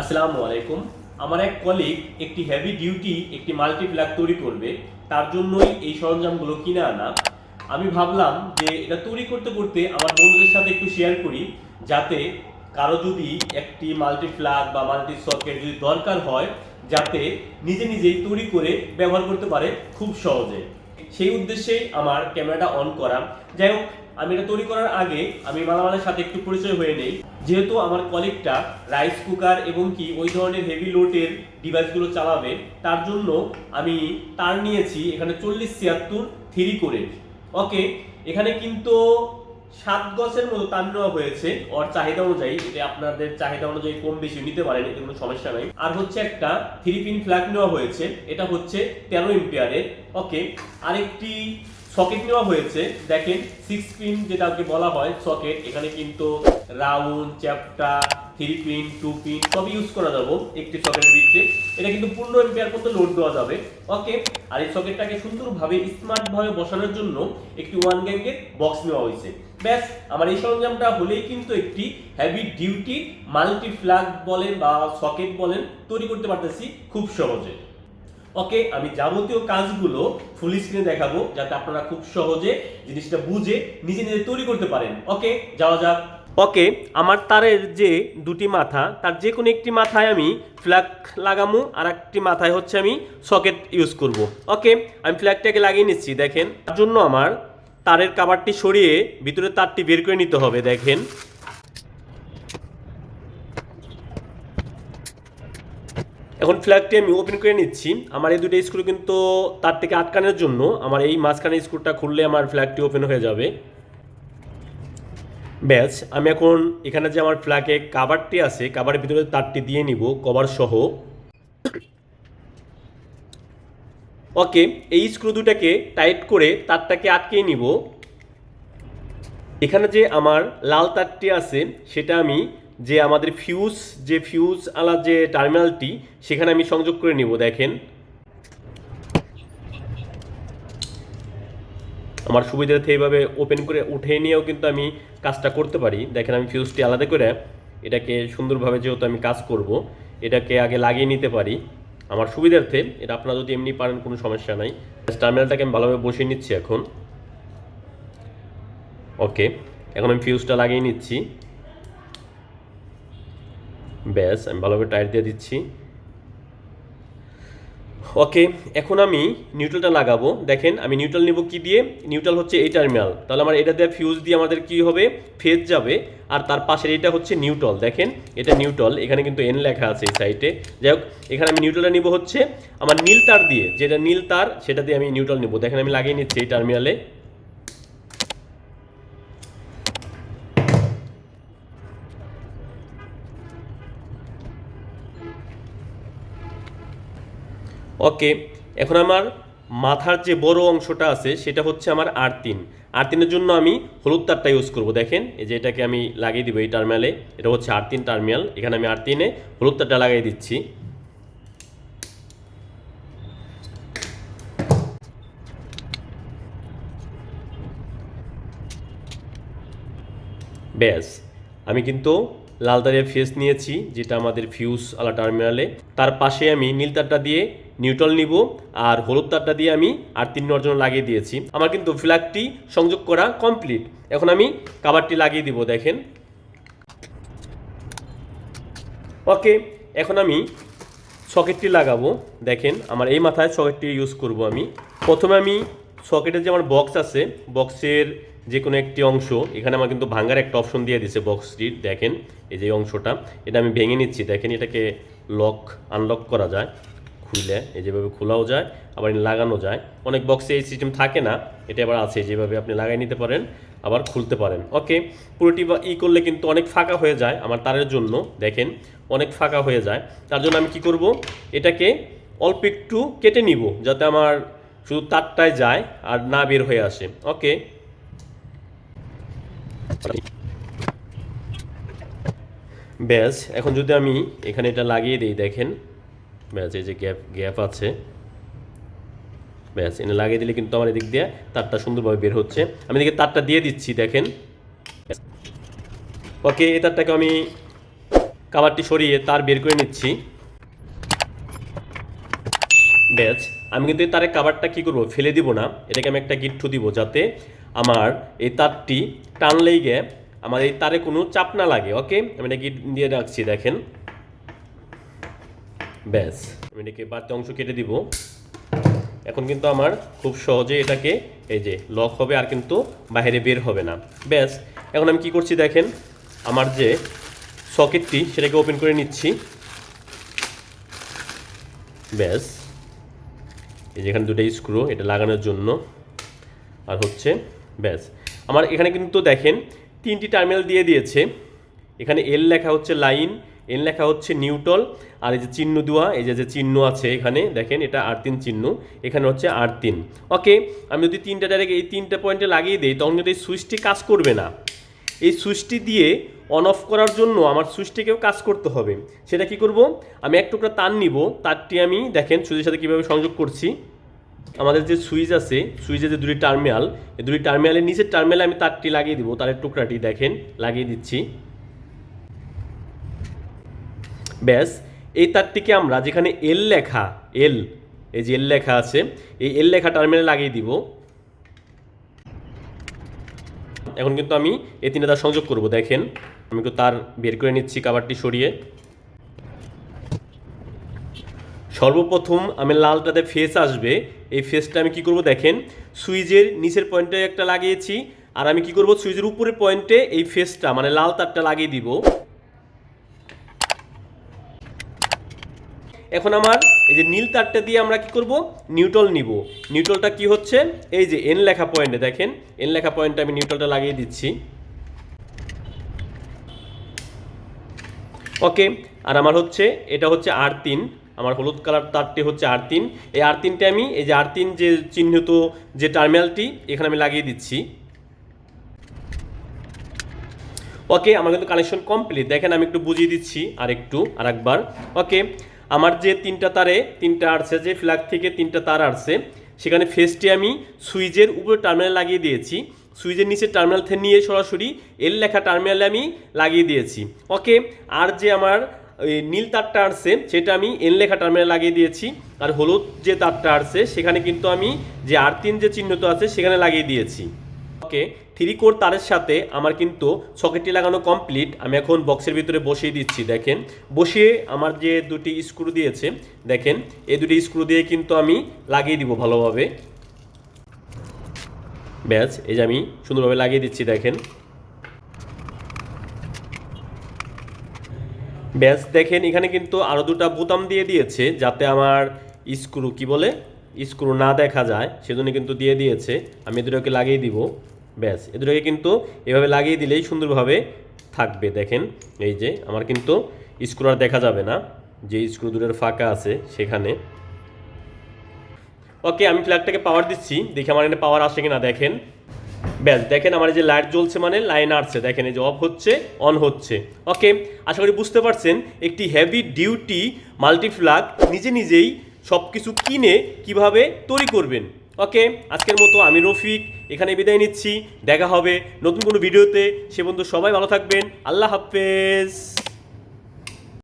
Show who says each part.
Speaker 1: আসসালামু আলাইকুম। আমার এক কলিগ একটি হেভি ডিউটি একটি মাল্টি ফ্ল্যাগ তৈরি করবে। তার জন্যই এই সরঞ্জামগুলো কিনে আনা। আমি ভাবলাম যে এটা তৈরি করতে করতে আমার বন্ধুদের সাথে একটু শেয়ার করি, যাতে কারও যদি একটি মাল্টি ফ্ল্যাগ বা মাল্টি সকেট যদি দরকার হয়, যাতে নিজে নিজেই তৈরি করে ব্যবহার করতে পারে খুব সহজে। সেই উদ্দেশ্যেই আমার ক্যামেরাটা অন করা। যাই হোক আমি এটা তৈরি করার আগে আমি মালামালের সাথে একটু পরিচয় হয়ে নেই। যেহেতু আমার কলিগটা রাইস কুকার এবং কি ওই ধরনের হেভি লোডের ডিভাইসগুলো চালাবে, তার জন্য আমি তার নিয়েছি এখানে চল্লিশ ছিয়াত্তর থ্রি করে। ওকে এখানে কিন্তু সাত গছের মতো তার নেওয়া হয়েছে। ওর চাহিদা অনুযায়ী এটা আপনাদের চাহিদা অনুযায়ী কম বেশি নিতে পারেন, এতে কোনো সমস্যা নাই। আর হচ্ছে একটা থ্রি পিন ফ্ল্যাগ নেওয়া হয়েছে, এটা হচ্ছে তেরো এম্পিয়ারের ওকে আরেকটি সকেট নেওয়া হয়েছে। দেখেন সিক্স পিন যেটাকে বলা হয় সকেট এখানে কিন্তু রাউন্ড চ্যাপটা থ্রি পিন টু পিন সব ইউজ করা যাবে। একটি সকেটের ভিতরে এটা কিন্তু পূর্ণ এম্পিয়ার পর্যন্ত লোড দেওয়া যাবে। ওকে আর এই সকেটটাকে সুন্দরভাবে স্মার্টভাবে বসানোর জন্য একটি ওয়ান গ্যাংয়ের বক্স নেওয়া হয়েছে। ব্যাস, আমার এই সরঞ্জামটা হলেই কিন্তু একটি হেভি ডিউটি মাল্টি ফ্ল্যাগ বলেন বা সকেট বলেন, তৈরি করতে পারতেছি খুব সহজে। ওকে আমি যাবতীয় কাজগুলো ফুল স্ক্রিনে দেখাবো যাতে আপনারা খুব সহজে জিনিসটা বুঝে নিজে নিজে তৈরি করতে পারেন। ওকে যাওয়া যাক। ওকে আমার তারের যে দুটি মাথা, তার যে কোনো একটি মাথায় আমি ফ্ল্যাগ লাগামু আর একটি মাথায় হচ্ছে আমি সকেট ইউজ করব। ওকে আমি ফ্ল্যাগটাকে লাগিয়ে নিচ্ছি, দেখেন। তার জন্য আমার তারের কাভারটি সরিয়ে ভিতরে তারটি বের করে নিতে হবে, দেখেন। এখন ফ্ল্যাগটি আমি ওপেন করে নিচ্ছি। আমার এই দুটো স্ক্রু কিন্তু তার থেকে আটকানোর জন্য আমার এই মাঝখানে স্ক্রুটা খুললে আমার ফ্ল্যাগটি ওপেন হয়ে যাবে। ব্যাস, আমি এখন এখানে যে আমার ফ্ল্যাগে কাভারটি আছে কাভারের ভিতরে তারটি দিয়ে নিব কভার সহ। ওকে, এই স্ক্রু দুটাকে টাইট করে তারটাকে আটকে নিব। এখানে যে আমার লাল তারটি আছে, সেটা আমি যে আমাদের ফিউজ যে ফিউজ আলা যে টার্মিনালটি সেখানে আমি সংযোগ করে নিব, দেখেন। আমার সুবিধার্থে এইভাবে ওপেন করে উঠে নিয়েও কিন্তু আমি কাজটা করতে পারি। দেখেন আমি ফিউজটি আলাদা করে এটাকে সুন্দরভাবে যেহেতু আমি কাজ করব, এটাকে আগে লাগিয়ে নিতে পারি। আমার সুবিধার্থে, এটা আপনারা যদি এমনি পারেন, কোনো সমস্যা নাই। টার্মিনালটাকে আমি ভালোভাবে বসিয়ে নিচ্ছি এখন। ওকে এখন আমি ফিউজটা লাগিয়ে নিচ্ছি। ব্যাস, আমি ভালোভাবে টায়ার দিয়ে দিচ্ছি। ওকে এখন আমি নিউট্রালটা লাগাবো। দেখেন, আমি নিউট্রাল নিব কি দিয়ে? নিউট্রাল হচ্ছে এই টার্মিনাল তাহলে আমার এটা দিয়ে ফিউজ দিয়ে আমাদের কি হবে? ফেজ যাবে। আর তার পাশের এটা হচ্ছে নিউট্রাল দেখেন, এটা নিউট্রাল এখানে কিন্তু এন লেখা আছে এই সাইডে যাই হোক, এখানে আমি নিউট্রালটা নিব হচ্ছে আমার নীল তার দিয়ে। যেটা নীল তার, সেটা দিয়ে আমি নিউট্রাল নিব। দেখেন, আমি লাগিয়ে নিচ্ছি এই টার্মিনালে ওকে এখন আমার মাথার যে বড় অংশটা আছে, সেটা হচ্ছে আমার আর তিন আর তিনের জন্য আমি হলুদ তারটা ইউজ করব। দেখেন, এই যে এটাকে আমি লাগিয়ে দিব এই টার্মিনালে এটা হচ্ছে আর তিন টার্মিনাল এখানে আমি আর তিনে হলুদ তারটা লাগিয়ে দিচ্ছি। ব্যাস, আমি কিন্তু লাল তারের ফেস নিয়েছি, যেটা আমাদের ফিউজ আলা টার্মিনালে তার পাশে আমি নীল তারটা দিয়ে নিউট্রাল নিব আর হলুদ তারটা দিয়ে আমি আর তিন নেওয়ার জন্য লাগিয়ে দিয়েছি। আমার কিন্তু ফ্ল্যাগটি সংযোগ করা কমপ্লিট। এখন আমি কাবারটি লাগিয়ে দিব, দেখেন। ওকে, এখন আমি সকেটটি লাগাবো। দেখেন, আমার এই মাথায় সকেটটি ইউজ করব আমি। প্রথমে আমি সকেটের যে আমার বক্স আছে, বক্সের যে কোনো একটি অংশ, এখানে আমার কিন্তু ভাঙার একটা অপশন দিয়ে দিছে বক্সটির দেখেন, এই যে অংশটা, এটা আমি ভেঙে নিচ্ছি। দেখেন, এটাকে লক, আনলক করা যায়। খুলে, এই যেভাবে খোলাও যায়, আবার লাগানো যায়। অনেক বক্সে এই সিস্টেম থাকে না, এটা আবার আছে, যেভাবে আপনি লাগাই নিতে পারেন, আবার খুলতে পারেন। ওকে পুরোটি বা ই করলে কিন্তু অনেক ফাঁকা হয়ে যায় আমার তারের জন্য, দেখেন, অনেক ফাঁকা হয়ে যায়। তার জন্য আমি কি করব? এটাকে অল্প একটু কেটে নিব, যাতে আমার শুধু তারটায় যায় আর না বের হয়ে আসে। ওকে ব্যাস, এখন যদি আমি এখানে এটা লাগিয়ে দিই, দেখেন ব্যাস এই যে গ্যাপ গ্যাপ আছে ব্যাস এনে লাগিয়ে দিলে কিন্তু আমার এদিক দিয়ে তারটা সুন্দরভাবে বের হচ্ছে। আমি এদিকে তারটা দিয়ে দিচ্ছি, দেখেন। ওকে এই তারটাকে আমি কাবারটি সরিয়ে তার বের করে নিচ্ছি। ব্যাস, আমি কিন্তু এই তারের কাবারটা কি করব? ফেলে দিব না। এটাকে আমি একটা গিট্টু দিব যাতে আমার এই তারটি টানলেই গে আমার এই তারে কোনো চাপ না লাগে ওকে আমি এটা গিট দিয়ে রাখছি, দেখেন। ব্যাস। আমি এটাকে বাড়তি অংশ কেটে দিব। এখন কিন্তু আমার খুব সহজে এটাকে এই যে লক হবে আর কিন্তু বাইরে বের হবে না। ব্যাস, এখন আমি কি করছি দেখেন, আমার যে সকেটটি সেটাকে ওপেন করে নিচ্ছি। ব্যাস, এই যে এখানে দুটো স্ক্রু এটা লাগানোর জন্য। আর হচ্ছে, ব্যাস, আমার এখানে কিন্তু দেখেন তিনটি টার্মিনাল দিয়ে দিয়েছে। এখানে এল লেখা হচ্ছে লাইন এন লেখা হচ্ছে নিউটল, আর এই যে চিহ্ন দেওয়া, এই যে যে চিহ্ন আছে এখানে, দেখেন এটা আর তিন চিহ্ন, এখানে হচ্ছে আর তিন ওকে, আমি যদি তিনটা ডাইরেক্ট এই তিনটা পয়েন্টে লাগিয়ে দিই, তখন কিন্তু এই সুইচটি কাজ করবে না। এই সুইচটি দিয়ে অন অফ করার জন্য আমার সুইচটিকেও কাজ করতে হবে। সেটা কি করব? আমি এক টুকরা তার নিব, তারটি আমি দেখেন সুইচের সাথে কীভাবে সংযোগ করছি। আমাদের যে সুইচ আছে, সুইচের যে দুটি টার্মিনাল, এই দুটি টার্মিনালের নিচের টার্মিনালে আমি তারটি লাগিয়ে দিব, তারের টুকরাটি দেখেন, লাগিয়ে দিচ্ছি। ব্যাস, এই তারটিকে আমরা যেখানে এল লেখা এল এই যে এল লেখা আছে, এই এল লেখা টার্মিনালে লাগিয়ে দিব। এখন কিন্তু আমি এই তিনটা তার সংযোগ করব, দেখেন। আমি একটু তার বের করে নিচ্ছি কাবারটি সরিয়ে। সর্বপ্রথম আমি লালটাতে ফেস আসবে, এই ফেসটা আমি কি করব দেখেন সুইচের নিচের পয়েন্টে একটা লাগিয়েছি, আর আমি কি করব সুইচের উপরের পয়েন্টে এই ফেসটা মানে লাল তারটা লাগিয়ে দিব। এখন আমার এই যে নীল তারটা দিয়ে আমরা কি করব? নিউট্রাল নিব। নিউট্রালটা কি হচ্ছে? এই যে এন লেখা পয়েন্টে দেখেন। এন লেখা পয়েন্টে আমি নিউট্রালটা লাগিয়ে দিচ্ছি। ওকে আর আমার হচ্ছে, এটা হচ্ছে আর তিন। আমার হলুদ কালার তারটি হচ্ছে আর তিন। এই আর তিনটে আমি, এই যে আর তিন যে চিহ্নিত যে টার্মিনালটি এখানে আমি লাগিয়ে দিচ্ছি। ওকে আমার কিন্তু কানেকশন কমপ্লিট দেখেন আমি একটু বুঝিয়ে দিচ্ছি আর একটু আর একবার ওকে আমার যে তিনটা তারে, তিনটা আসছে যে ফ্ল্যাগ থেকে তিনটা তার আসছে সেখানে ফেসটি আমি সুইচের উপরে টার্মিনাল লাগিয়ে দিয়েছি। সুইচের নিচে টার্মিনাল থেকে নিয়ে সরাসরি এল লেখা টার্মিনালে আমি লাগিয়ে দিয়েছি। ওকে আর যে আমার নীল তারটা আসছে সেটা আমি এন লেখা টার্মিনাল লাগিয়ে দিয়েছি। আর হলুদ যে তারটা আসছে সেখানে কিন্তু আমি যে আর তিন যে চিহ্নিত আছে, সেখানে লাগিয়ে দিয়েছি। ওকে থ্রি কোর তারের সাথে আমার কিন্তু সকেটটি লাগানো কমপ্লিট। আমি এখন বক্সের ভিতরে বসিয়ে দিচ্ছি, দেখেন। বসিয়ে আমার যে দুটি স্ক্রু দিয়েছে, দেখেন, এই দুটি স্ক্রু দিয়ে কিন্তু আমি লাগিয়ে দিব ভালোভাবে। ব্যাস, এই যে আমি সুন্দরভাবে লাগিয়ে দিচ্ছি, দেখেন। ব্যাস, দেখেন, এখানে কিন্তু আরও দুটা বোতাম দিয়ে দিয়েছে, যাতে আমার স্ক্রু, কি বলে? স্ক্রু না দেখা যায়, সেজন্য কিন্তু দিয়ে দিয়েছে। আমি দুটোকে লাগিয়ে দিব। ব্যাস এ দুটোকে কিন্তু এভাবে লাগিয়ে দিলেই সুন্দরভাবে থাকবে। দেখেন, এই যে আমার কিন্তু স্ক্রু আর দেখা যাবে না, যে স্ক্রু দুটোর ফাঁকা আছে সেখানে। ওকে, আমি ফ্ল্যাগটাকে পাওয়ার দিচ্ছি, দেখি আমার এখানে পাওয়ার আসে কিনা, দেখেন। ব্যাস, দেখেন আমার যে লাইট জ্বলছে মানে লাইন আসছে দেখেন, এই যে অফ হচ্ছে অন হচ্ছে। ওকে, আশা করি বুঝতে পারছেন, একটি হেভি ডিউটি মাল্টিফ্লাগ নিজে নিজেই সব কিছু কিনে কীভাবে তৈরি করবেন। ওকে, আজকের মতো আমি রফিক, এখানে বিদায় নিচ্ছি, দেখা হবে নতুন কোনো ভিডিওতে, সে বন্ধু সবাই ভালো থাকবেন, আল্লাহ হাফেজ।